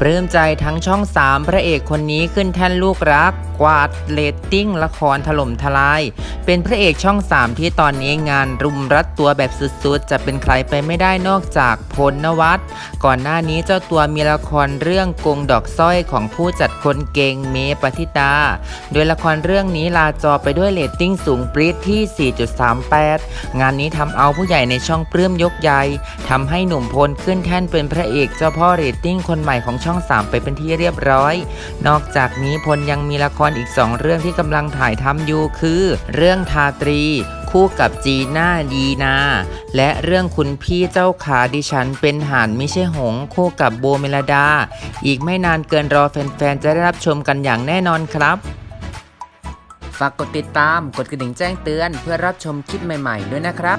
ปลื้มใจทั้งช่อง 3 พระเอกคนนี้ขึ้นแท่นลูกรัก กวาดเรตติ้งละครถล่มทลาย เป็นพระเอกช่อง 3 ที่ตอนนี้งานรุมรัดตัวแบบสุดๆ จะเป็นใครไปไม่ได้นอกจากพลนวัตก่อนหน้านี้เจ้าตัวมีละครเรื่องกงดอกสร้อยของผู้จัดคนเก่งเมปฏิตา โดยละครเรื่องนี้ลาจอไปด้วยเรตติ้งสูงปรี๊ดที่ 4.38 งานนี้ทำเอาผู้ใหญ่ในช่องปลื้มยกใหญ่ทำให้หนุ่มพลขึ้นแท่นเป็นพระเอกเจ้าพ่อเรตติ้งคนใหม่ของช่อง่อง 3 ไปเป็นที่เรียบร้อย นอกจากนี้พลยังมีละครอีก 2 เรื่องที่กำลังถ่ายทำอยู่คือ เรื่องทาตรีคู่กับจีน่าดีนา และเรื่องคุณพี่เจ้าขาดิฉันเป็นห่านไม่ใช่หง คู่กับโบเมลดา อีกไม่นานเกินรอแฟนๆ จะได้รับชมกันอย่างแน่นอนครับ ฝากกดติดตามกดกระดิ่งแจ้งเตือนเพื่อรับชมคลิปใหม่ๆ ด้วยนะครับ